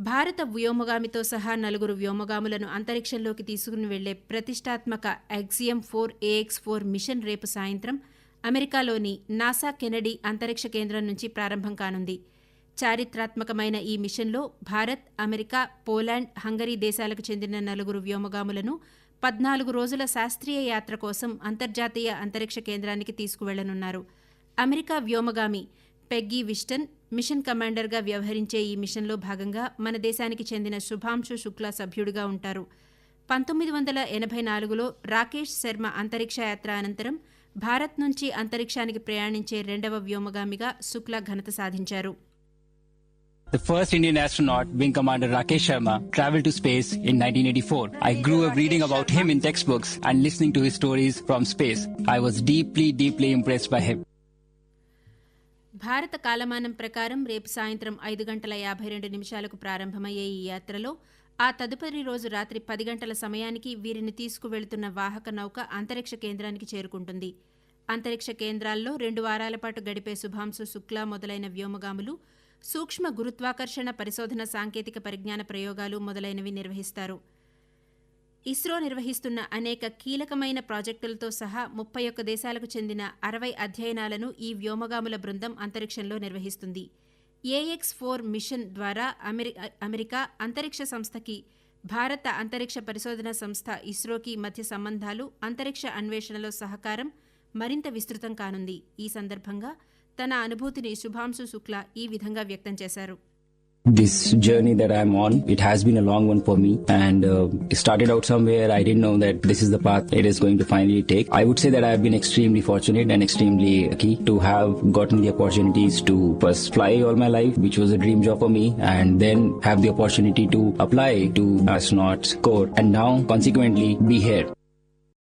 భారత వ్యోమగామితో సహా నలుగురు వ్యోమగాములను అంతరిక్షంలోకి తీసుకుని వెళ్ళే ప్రతిష్టాత్మక Axiom four AX four mission రేపు సాయంత్రం అమెరికాలోని నాసా కెనడీ అంతరిక్ష కేంద్రం నుంచి ప్రారంభం కానుంది. చారిత్రాత్మకమైన ఈ మిషన్లో భారత్ అమెరికా పోలాండ్ హంగరీ దేశాలకు చెందిన నలుగురు వ్యోమగాములను పద్నాలుగు రోజుల శాస్త్రీయ యాత్ర కోసం అంతర్జాతీయ అంతరిక్ష కేంద్రానికి తీసుకువెళ్ళనున్నారు. అమెరికా వ్యోమగామి పెగ్గీ విస్టన్ మిషన్ కమాండర్గా వ్యవహరించే ఈ మిషన్లో భాగంగా మన దేశానికి చెందిన శుభాంశు శుక్లా సభ్యుడిగా ఉంటారు పంతొమ్మిది వందల ఎనభై నాలుగులో రాకేష్ శర్మ అంతరిక్ష యాత్ర అనంతరం భారత్ నుంచి అంతరిక్షానికి ప్రయాణించే రెండవ వ్యోమగామిగా శుక్లా ఘనత సాధించారు The first Indian astronaut, Wing Commander Rakesh Sharma, traveled to space in 1984. I grew up reading about him in textbooks and listening to his stories from space. I was deeply, deeply impressed by him. భారత కాలమానం ప్రకారం రేపు సాయంత్రం ఐదు గంటల యాభై రెండు నిమిషాలకు ప్రారంభమయ్యే ఈ యాత్రలో ఆ తదుపరి రోజు రాత్రి పది గంటల సమయానికి వీరిని తీసుకువెళుతున్న వాహక నౌక అంతరిక్ష కేంద్రానికి చేరుకుంటుంది. అంతరిక్ష కేంద్రాల్లో రెండు వారాల పాటు గడిపే శుభాంశు శుక్లా మొదలైన వ్యోమగాములు సూక్ష్మ గురుత్వాకర్షణ పరిశోధన సాంకేతిక పరిజ్ఞాన ప్రయోగాలు మొదలైనవి నిర్వహిస్తారు. ఇస్రో నిర్వహిస్తున్న అనేక కీలకమైన ప్రాజెక్టులతో సహా ముప్పై ఒక్క దేశాలకు చెందిన అరవై అధ్యయనాలను ఈ వ్యోమగాముల బృందం అంతరిక్షంలో నిర్వహిస్తుంది. ఏఎక్స్ ఫోర్ మిషన్ ద్వారా అమెరికా అంతరిక్ష సంస్థకి భారత అంతరిక్ష పరిశోధన సంస్థ ఇస్రోకి మధ్య సంబంధాలు అంతరిక్ష అన్వేషణలో సహకారం మరింత విస్తృతం కానుంది. ఈ సందర్భంగా తన అనుభూతిని శుభాంశు శుక్లా ఈ విధంగా వ్యక్తం చేశారు. This journey that I'm on, it has been a long one for me and uh, it started out somewhere. I didn't know that this is the path it is going to finally take. I would say that I've been extremely fortunate and extremely lucky to have gotten the opportunities to first fly all my life, which was a dream job for me, and then have the opportunity to apply to astronauts corps and now consequently be here.